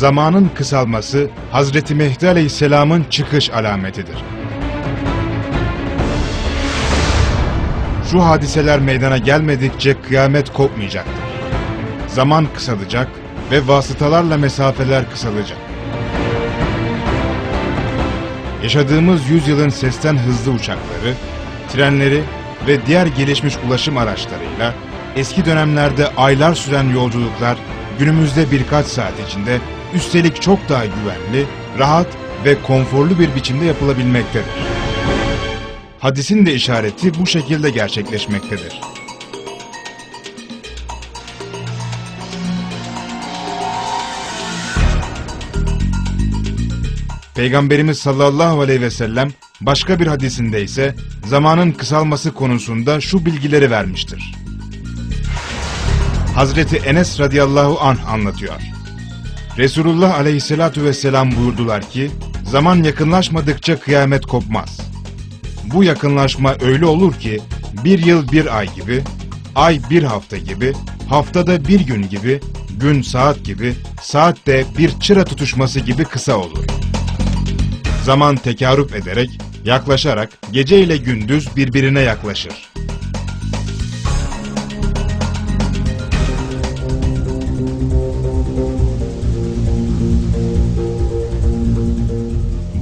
zamanın kısalması Hazreti Mehdi Aleyhisselam'ın çıkış alametidir. Şu hadiseler meydana gelmedikçe kıyamet kopmayacaktır. Zaman kısalacak ve vasıtalarla mesafeler kısalacak. Yaşadığımız yüzyılın sesten hızlı uçakları, trenleri ve diğer gelişmiş ulaşım araçlarıyla eski dönemlerde aylar süren yolculuklar günümüzde birkaç saat içinde üstelik çok daha güvenli, rahat ve konforlu bir biçimde yapılabilmektedir. Hadisin de işareti bu şekilde gerçekleşmektedir. Peygamberimiz sallallahu aleyhi ve sellem başka bir hadisinde ise zamanın kısalması konusunda şu bilgileri vermiştir. Hazreti Enes radıyallahu anh anlatıyor. Resulullah aleyhissalatu vesselam buyurdular ki, zaman yakınlaşmadıkça kıyamet kopmaz. Bu yakınlaşma öyle olur ki, bir yıl bir ay gibi, ay bir hafta gibi, haftada bir gün gibi, gün saat gibi, saat de bir çıra tutuşması gibi kısa olur. Zaman tekarüp ederek, yaklaşarak, gece ile gündüz birbirine yaklaşır.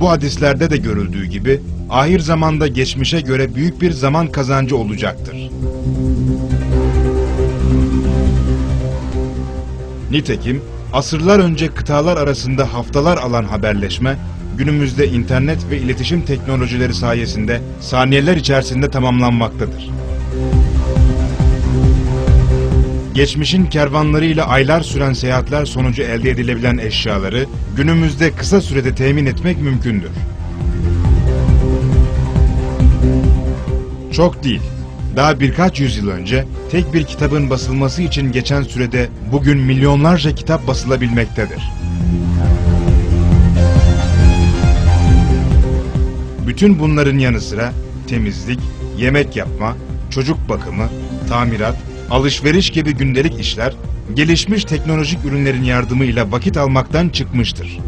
Bu hadislerde de görüldüğü gibi ahir zamanda geçmişe göre büyük bir zaman kazancı olacaktır. Nitekim asırlar önce kıtalar arasında haftalar alan haberleşme günümüzde internet ve iletişim teknolojileri sayesinde saniyeler içerisinde tamamlanmaktadır. Geçmişin kervanlarıyla aylar süren seyahatler sonucu elde edilebilen eşyaları günümüzde kısa sürede temin etmek mümkündür. Çok değil. Daha birkaç yüzyıl önce tek bir kitabın basılması için geçen sürede bugün milyonlarca kitap basılabilmektedir. Bütün bunların yanı sıra temizlik, yemek yapma, çocuk bakımı, tamirat, alışveriş gibi gündelik işler gelişmiş teknolojik ürünlerin yardımıyla vakit almaktan çıkmıştır.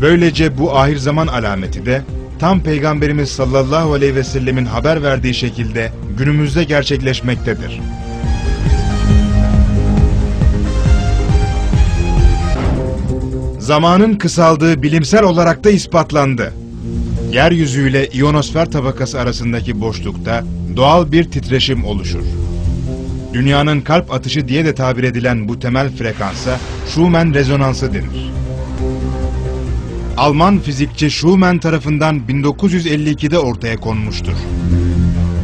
Böylece bu ahir zaman alameti de tam Peygamberimiz sallallahu aleyhi ve sellemin haber verdiği şekilde günümüzde gerçekleşmektedir. Zamanın kısaldığı bilimsel olarak da ispatlandı. Yeryüzüyle iyonosfer tabakası arasındaki boşlukta doğal bir titreşim oluşur. Dünyanın kalp atışı diye de tabir edilen bu temel frekansa Schumann rezonansı denir. Alman fizikçi Schumann tarafından 1952'de ortaya konmuştur.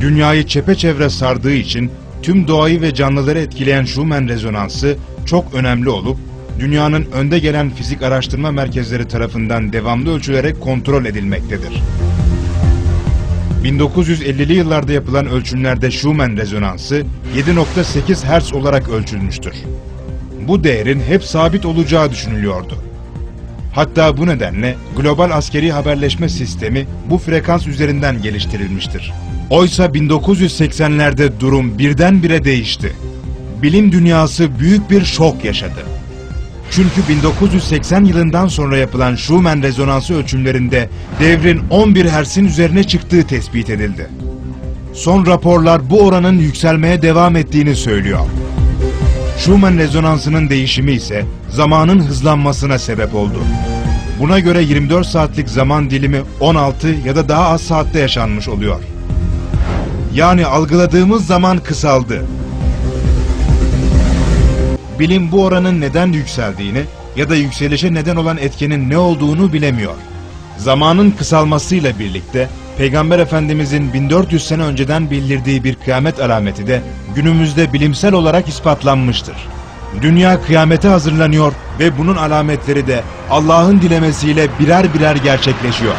Dünyayı çepeçevre sardığı için tüm doğayı ve canlıları etkileyen Schumann rezonansı çok önemli olup dünyanın önde gelen fizik araştırma merkezleri tarafından devamlı ölçülerek kontrol edilmektedir. 1950'li yıllarda yapılan ölçümlerde Schumann rezonansı 7.8 Hz olarak ölçülmüştür. Bu değerin hep sabit olacağı düşünülüyordu. Hatta bu nedenle global askeri haberleşme sistemi bu frekans üzerinden geliştirilmiştir. Oysa 1980'lerde durum birdenbire değişti. Bilim dünyası büyük bir şok yaşadı. Çünkü 1980 yılından sonra yapılan Schumann rezonansı ölçümlerinde devrin 11 Hz'in üzerine çıktığı tespit edildi. Son raporlar bu oranın yükselmeye devam ettiğini söylüyor. Schumann rezonansının değişimi ise zamanın hızlanmasına sebep oldu. Buna göre 24 saatlik zaman dilimi 16 ya da daha az saatte yaşanmış oluyor. Yani algıladığımız zaman kısaldı. Bilim bu oranın neden yükseldiğini ya da yükselişe neden olan etkenin ne olduğunu bilemiyor. Zamanın kısalmasıyla birlikte Peygamber Efendimizin 1400 sene önceden bildirdiği bir kıyamet alameti de günümüzde bilimsel olarak ispatlanmıştır. Dünya kıyamete hazırlanıyor ve bunun alametleri de Allah'ın dilemesiyle birer birer gerçekleşiyor.